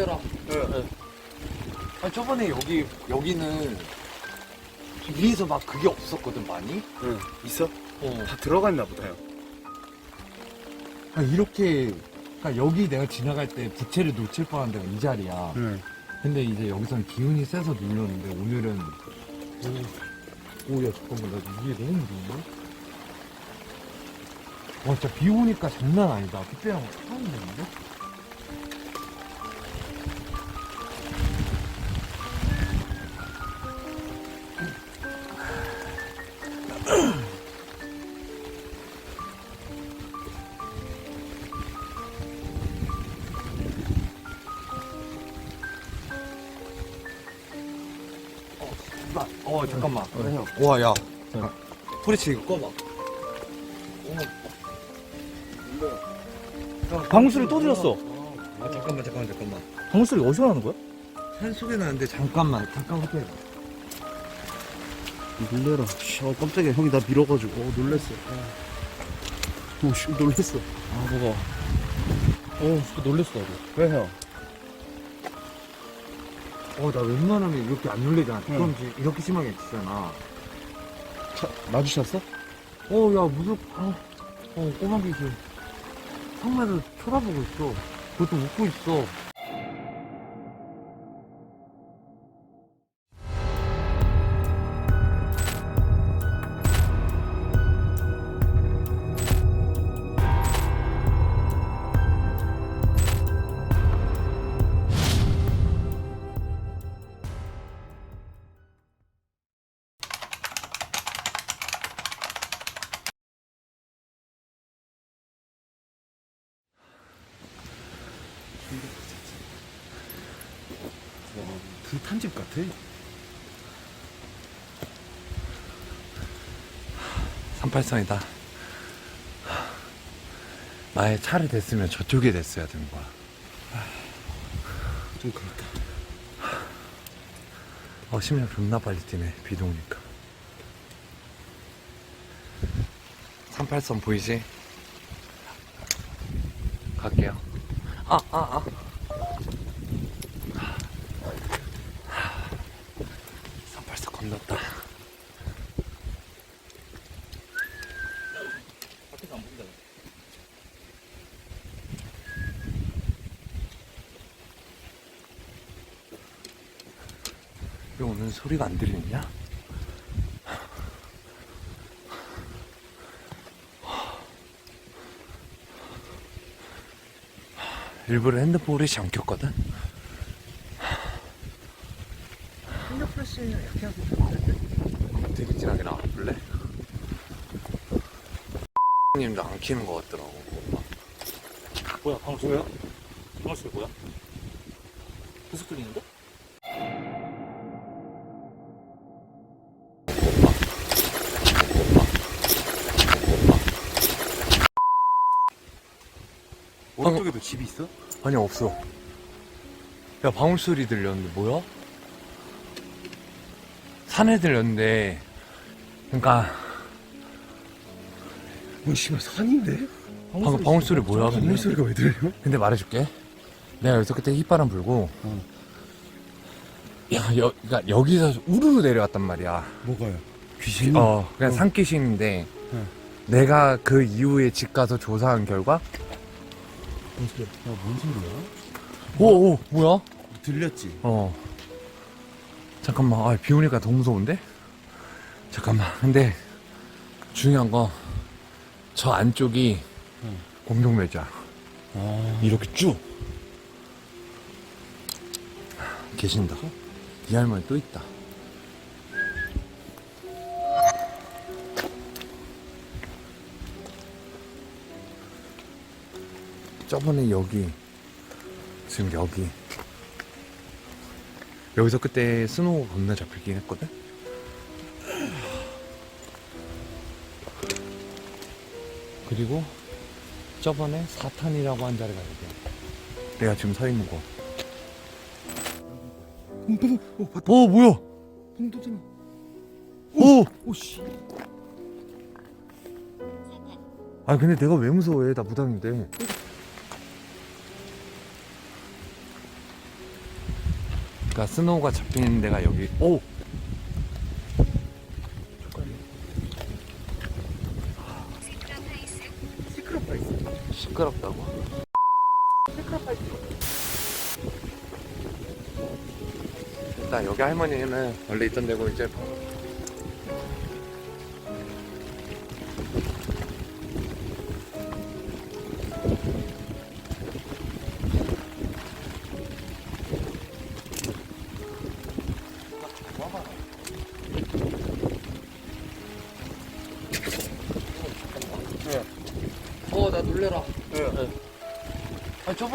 놀래라. 네. 아니 저번에 여기 여기는 위에서 막 그게 없었거든 많이. 응. 있어? 어. 다 들어갔나 보다요. 아 이렇게 그러니까 여기 내가 지나갈 때 부채를 놓칠 뻔한 데가 이 자리야. 응. 근데 이제 여기선 기운이 세서 눌렀는데 오늘은 오, 오야 잠깐만 나 이게 너무 무서운데? 와 진짜 비 오니까 장난 아니다. 그때랑 처음 되는데? 형. 와 야. 프리치 이거 꺼봐. 방울소리 또 들렸어. 아 잠깐만 잠깐만 잠깐만. 방울소리 어디서 나는 거야? 산 속에 나는데 잠깐만 잠깐 호텔. 놀래라. 씨, 어, 깜짝이야. 형이 나 밀어가지고. 어, 놀랬어. 어, 씨, 놀랬어. 아, 뭐가. 어, 진짜 놀랬어, 나도. 왜 형? 어나 웬만하면 이렇게 안 놀래잖아. 응. 그럼 이렇게 심하게 치잖아. 차, 마주쳤어? 어 야 무슨 어, 어 꼬마 귀신. 성마도 쳐다보고 있어. 그것도 웃고 있어. 불탄집 같아. 삼팔선이다. 나의 차를 댔으면 저쪽에 댔어야 되는 거야. 좀 그렇다. 어, 심장 존나 빨리 뛰네. 비도 오니까. 38선 보이지? 갈게요. 아, 아, 아. 38선 건넜다. 밖에서 오늘 소리가 안 들리냐? 일부러 핸드폰 안 켰거든? 풍력 플래시 이렇게 하고 되게 진하게 나와 볼래? 님도 안 키는 것 같더라고 뭐야, 방울소리? 뭐야? 방울소리 뭐야? 계속 들리는데? 집이 있어? 아니 없어 야 방울 소리 들렸는데 뭐야? 산에 들렸는데 그러니까 뭐, 씨발, 산인데? 방금 방울 소리 뭐야 근데? 방울 소리가 왜 들려? 근데 말해줄게. 내가 여기서 그때 휘바람 불고, 어. 야, 여, 그니까 여기서 우르르 내려왔단 말이야. 뭐가요? 귀신? 어, 그냥 어. 산귀신인데, 응. 내가 그 이후에 집 가서 조사한 결과, 뭔 소리야? 야, 뭔 소리야? 오, 오, 뭐야? 들렸지? 어. 잠깐만, 아, 비 오니까 더 무서운데? 잠깐만, 근데, 중요한 거, 저 안쪽이 응. 공동묘지야. 아. 이렇게 쭉. 계신다. 이 할머니 또 있다. 저번에 여기, 지금 여기. 여기서 그때 스노우 겁나 잡히긴 했거든? 그리고 저번에 사탄이라고 한 자리가 여기야. 내가 지금 서 있는 곳. 어, 봤다. 어, 뭐야? 홍도잖아. 오! 오, 씨. 아, 근데 내가 왜 무서워해? 나 무당인데. 그러니까 스노우가 잡히는 데가 여기 오 시끄럽다고? 일단 여기 할머니는 원래 있던 데고 이제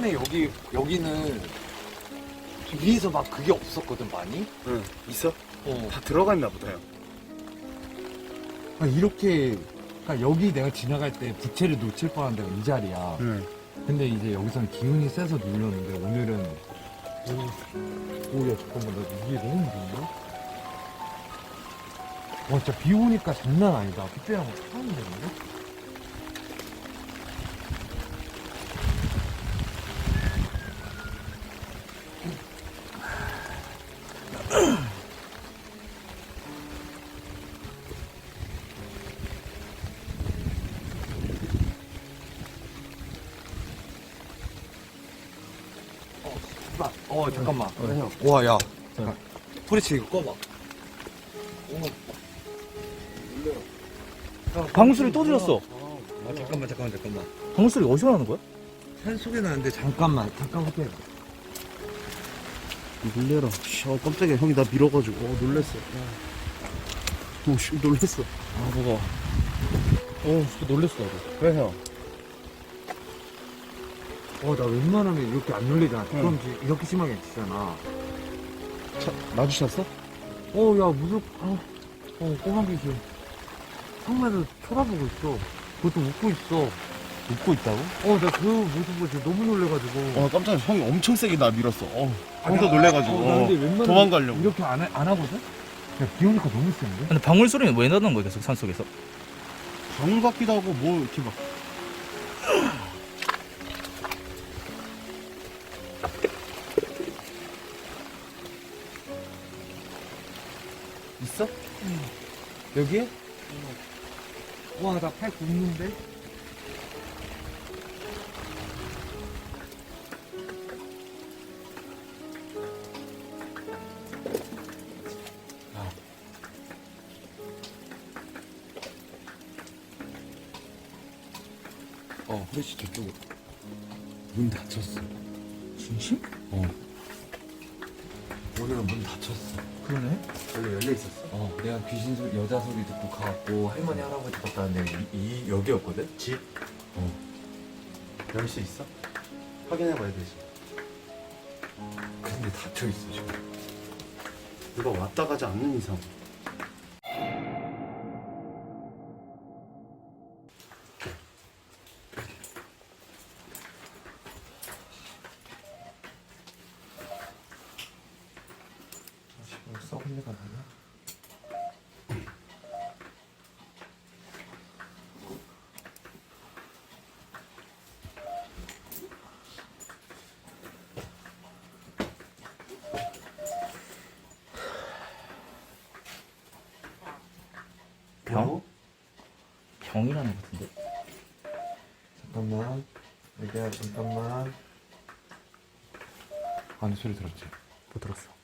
아 저번에 여기 여기는 위에서 막 그게 없었거든 많이 응. 있어? 어 다 들어갔나 보다요. 아, 이렇게 그러니까 여기 내가 지나갈 때 부채를 놓칠 뻔한 데가 이 자리야 응. 근데 이제 여기선 기운이 세서 눌렀는데 오늘은 오, 오야 잠깐만 나 이게 너무 무서운데? 와 진짜 비 오니까 장난 아니다 그때랑 처음 되는데? 와야 잠깐 프리치 이거 꺼봐 방울 소리 또 들었어. 아 잠깐만 잠깐만 잠깐만 방울 소리 어디서 나는 거야? 산 속에 나는데 잠깐만 잠깐 호텔 놀래라. 씨, 어, 깜짝이야. 형이 나 밀어가지고. 어, 놀랬어. 어, 씨, 놀랬어. 아 뭐가? 어, 진짜 놀랬어 나도. 왜 형? 어 나 웬만하면 이렇게 안 놀리잖아 그럼 이렇게 심하게 안 치잖아 차, 마주쳤어? 어 야 무슨 어, 어 꼬마 귀신 상마에서 쳐다보고 있어 그것도 웃고 있어 웃고 있다고? 어 나 그 모습 보고 너무 놀래가지고 어, 깜짝이야. 형이 엄청 세게 나 밀었어. 어, 아, 나- 놀래가지고. 어, 나 근데 웬만하면 도망가려고. 이렇게 안, 해- 안 하거든? 야 비 오니까 너무 센데? 근데 방울 소리는 왜 나는 거야 계속 산 속에서? 방울 같기도 하고, 뭐, 이렇게 막. 여기에? 와, 나 팔 굽는데? 할머니 할아버지 갔다 왔는데 이, 이 여기였거든? 집? 어. 열 수 있어? 확인해봐야 되지. 근데 닫혀 있어 지금. 누가 왔다 가지 않는 이상. 지금 썩은 데가 나냐? 병? 병이라는 것 같은데. 잠깐만. 여기야 잠깐만. 아니 소리 들었지? 못 들었어.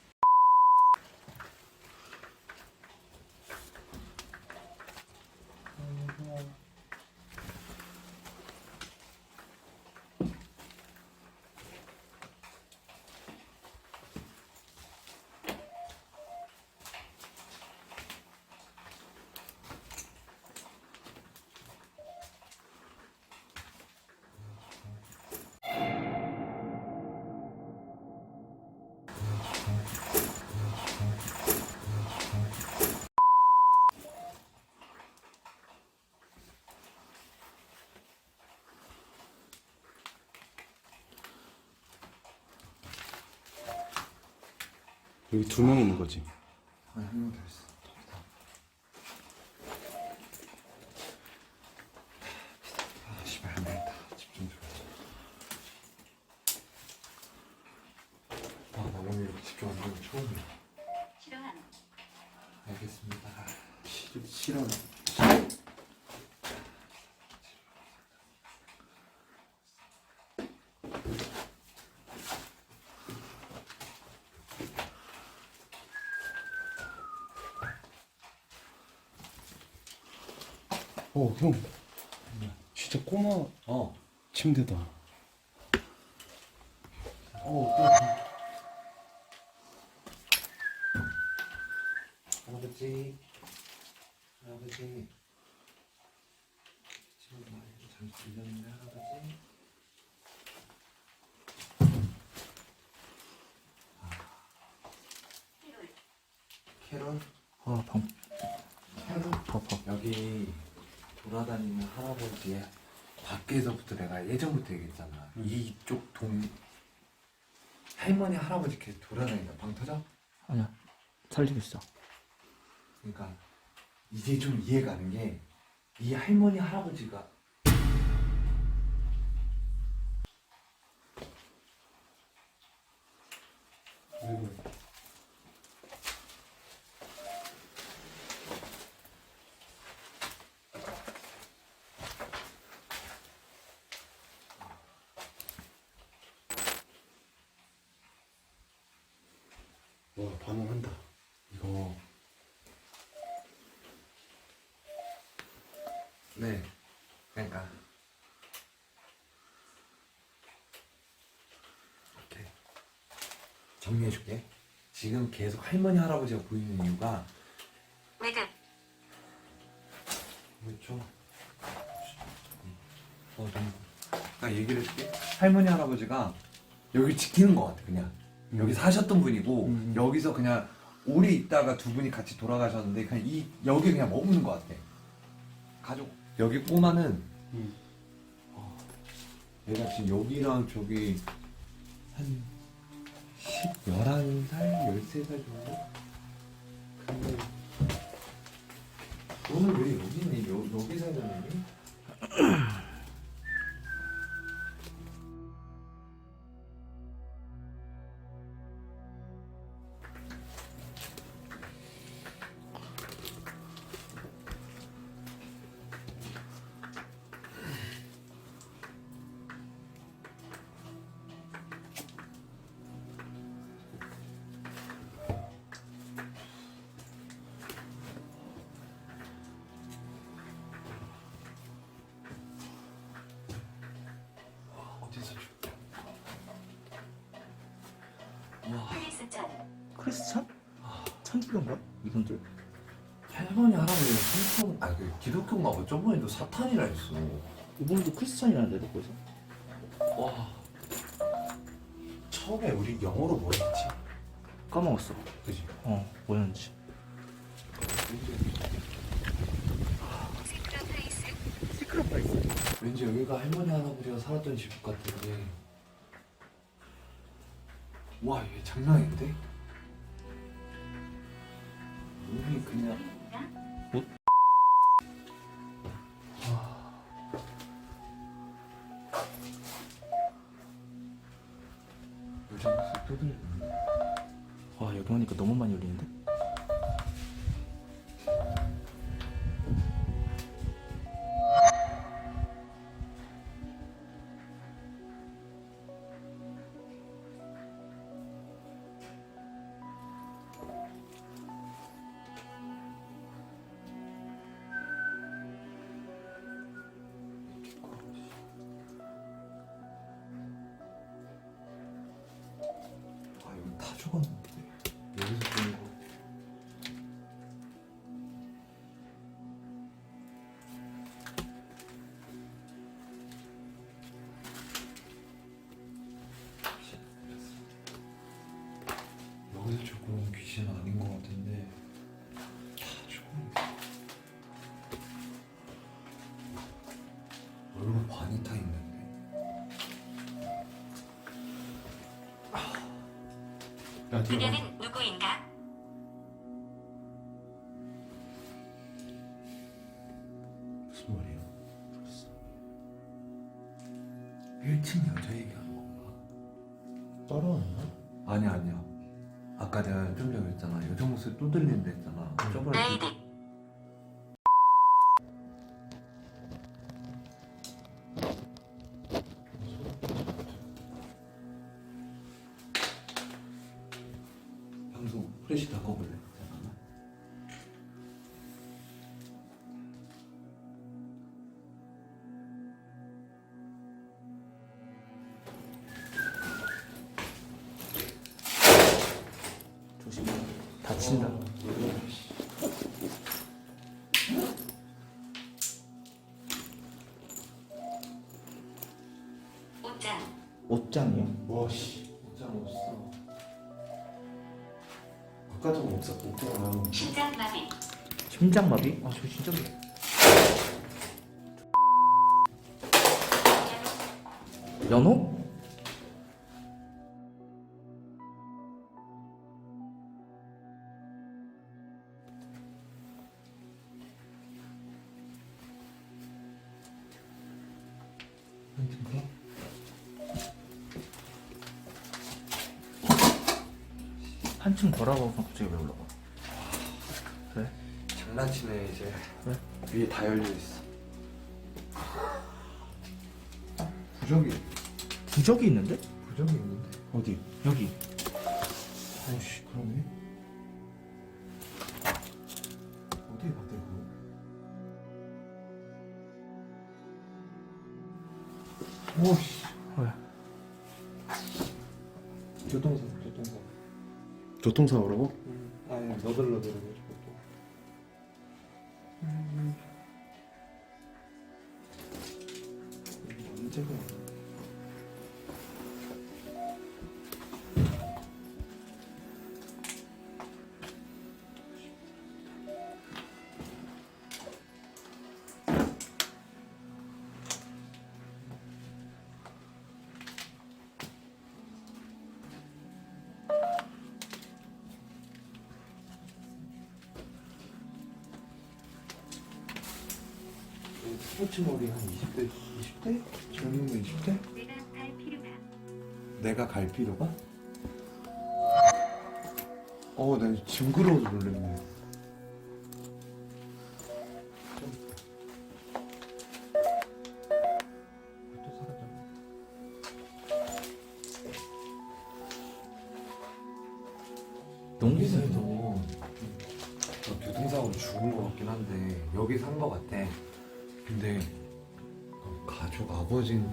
여기 두 명 있는 거지. 아니 한명 더 있어. 아 씨발 안 되겠다. 집중 좀. 아나 오늘 이렇게 집중 안 되면 소음이. 싫어하는 알겠습니다. 싫- 싫어하는. 어, 형. 진짜 꼬마 어. 침대다. 어, 할아버지. 할아버지. 지금 많이 잠 들렸는데 할아버지. 필요해. 캐롤. 아, 방, 캐롤. 봐봐. 여기 돌아다니는 할아버지 밖에서부터 내가 예전부터 얘기했잖아. 이쪽 동 할머니 할아버지 계속 돌아다닌다. 방 터져? 아니야. 살리고 있어. 그러니까 이제 좀 이해가 가는 게 이 할머니 할아버지가 와, 반응한다. 이거 네 그러니까 오케이 정리해줄게 지금 계속 할머니 할아버지가 보이는 이유가 외급 그렇죠 어, 좀. 나 얘기를 해줄게 할머니 할아버지가 여기 지키는 것 같아 그냥 여기 사셨던 분이고 음. 여기서 그냥 오래 있다가 두 분이 같이 돌아가셨는데 그냥 이 여기 그냥 머무는 것 같아 가족 여기 꼬마는 음. 어, 얘가 지금 여기랑 저기 한 10, 11살, 13살 정도? 근데 너는 왜 여기 있니? 여, 여기? 어 줄게? 크리스찬 크리스찬? 천주교인가? 이분들? 할머니 할아버지 성경 아그 기독교인가 봐 저번에도 사탄이라 했어 이분도 크리스찬이라는데, 거기서. 와 처음에 우리 영어로 뭐 했지? 까먹었어. 그지? 어, 뭐였는지. 왠지 여기가 할머니 할아버지가 살았던 집 같은데 와 이게 장난인데? 여기 그냥 죽었는데. 여기서 보 야, 뒤에 봐. 그녀는 누구인가? 무슨 말이야? 1층 여자 얘기하는 건가? 따라왔나? 아니야 아니야 아까 내가 좀 전에 했잖아 여자 목소리 또 들린다 했잖아 저번에 그- 메이드. 없었 없잖아 심장마비. 심장마비? 아, 저 진짜. 연호? 한층 더 라고 갑자기 왜 올라가? 그래? 장난치네 이제 왜? 위에 다 열려 있어 부적이 부적이 있는데? 부적이 있는데 어디? 여기. 아이씨 그러네 어디 봤대 그거 오씨 교통사고라고? 아니 너덜너덜 스포츠 머리 한 20대 20대? 젊으면 20대? 내가 갈 필요가. 내가 갈 필요가? 어, 나 징그러워서 놀랬네.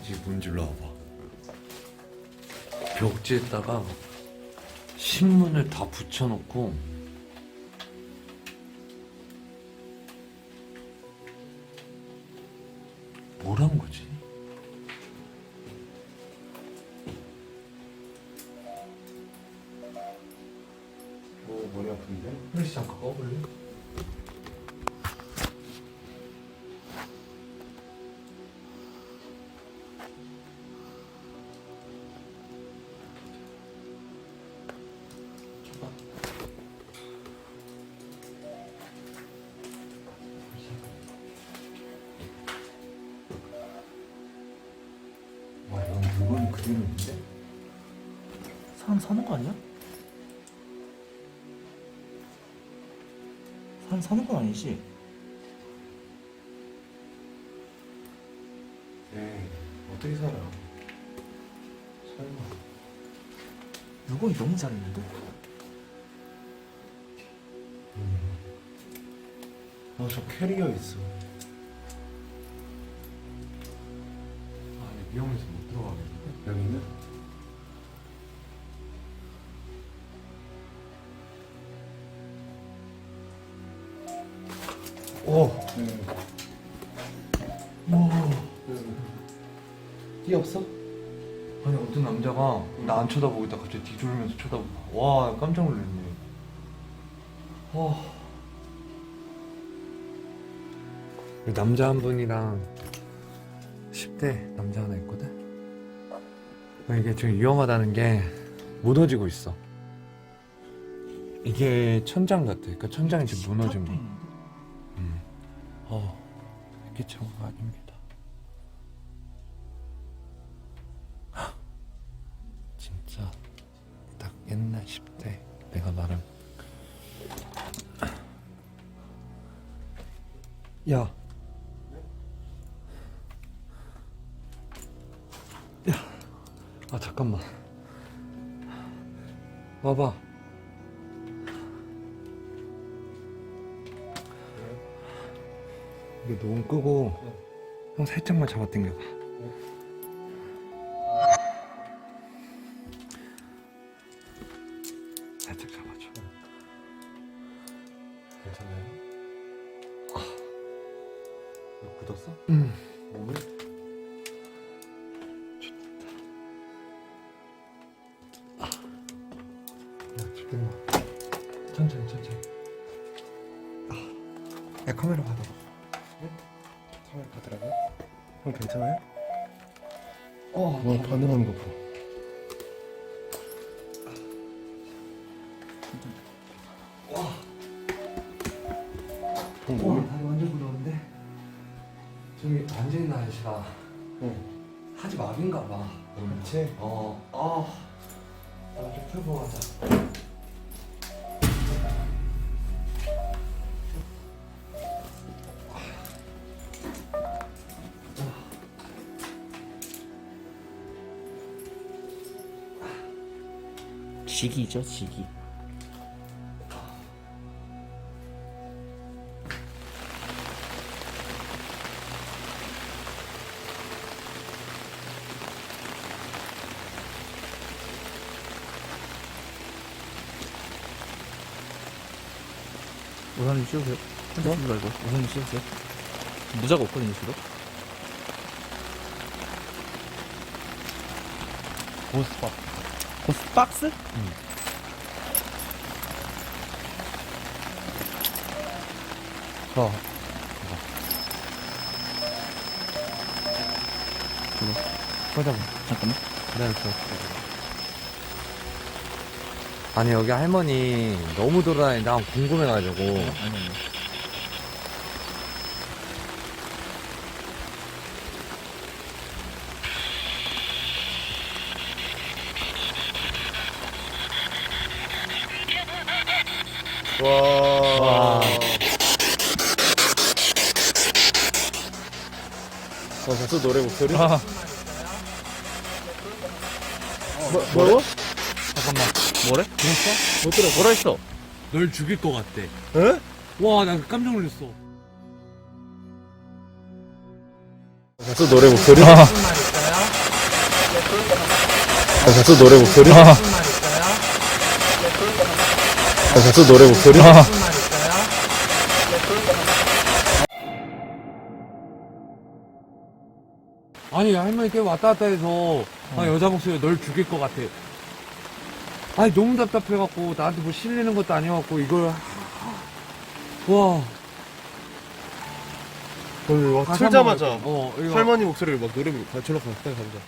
지인지 뭔지 일로 와봐. 벽지에다가 신문을 다 붙여놓고 뭐란 거지? 어 머리 아픈데? 플래시 잠깐 꺼볼래? 물건 그림인데? 사람 사는 거 아니야? 사람 사는 건 아니지? 에이 어떻게 살아 설마 물건이 너무 잘했는데? 아저 캐리어 있어 아니 위험해서 못 들어가겠는데? 여기는? 오! 끼 없어? 아니 어떤 남자가 나 안 쳐다보고 있다 갑자기 뒤돌면서 쳐다보고 와 깜짝 놀랐네 와 남자 한 분이랑 10대 남자 하나 있거든 아, 이게 지금 위험하다는 게 무너지고 있어. 이게 천장 같아. 그러니까 천장이 지금 무너진 거야. 음. 어 이게 차고가 아닙니다. 진짜 딱 옛날 10대 내가 나랑 야. 야. 아 잠깐만. 와봐. 이거 녹음 끄고 형 살짝만 잡아 당겨봐. 하지 말인가 봐. 그렇지? 어, 어. 나좀 풀고 가자. 지기죠 지기 우선님 씌우세요 혼자 쓰지 말고 우선님 씌우세요 무자가 없거든요 지금 보스박. 고스 박스? 어. 꽂아봐. 잠깐만 기다려, 기다려. 아니, 여기 할머니 너무 돌아다니, 나 궁금해가지고. 아니 아니 와. 어, 벌써 노래 목소리? 아 뭐, 뭐라고? 잠깐만 뭐래? 들었어? 못 들어 뭐라 했어? 널 죽일 것 같대. 에? 와, 나 깜짝 놀랐어. 벌써 노래 목소리? 아 벌써 노래 목소리? 아 벌써 노래 목소리? 아 아니, 할머니 꽤 왔다 갔다 해서, 아, 여자 목소리 널 죽일 것 같아. 아니, 너무 답답해갖고, 나한테 뭐 실리는 것도 아니어갖고, 이걸, 와. 와, 가사 틀자마자 어, 이거. 할머니 목소리를 막 노래 부르고 절로 가, 가보자.